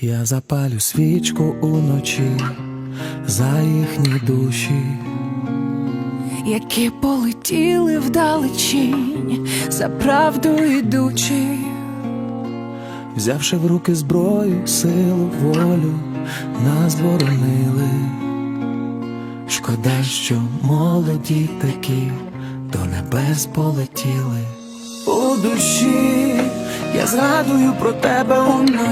Я запалю свічку уночі за їхні душі. які полетіли вдалечінь, за правду ідучи, Взявши в руки зброю, силу, волю, нас боронили. Шкода, що молоді такі до небес полетіли. У душі я згадую про тебе уночі бачу зорі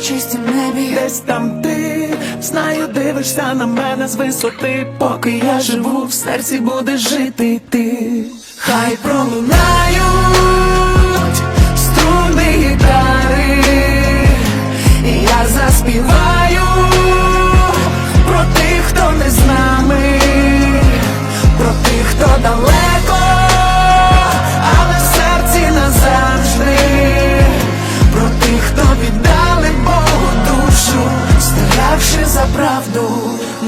чистім небі. Десь там ти, знаю, дивишся на мене з висоти, поки я живу, в серці буде жити ти. Хай пролунають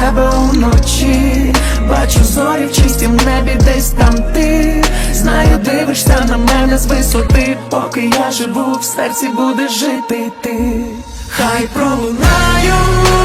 тебе уночі, бачу зорі в чистім небі, десь там ти. Знаю, дивишся на мене з висоти, поки я живу, в серці буде жити ти. Хай пролунають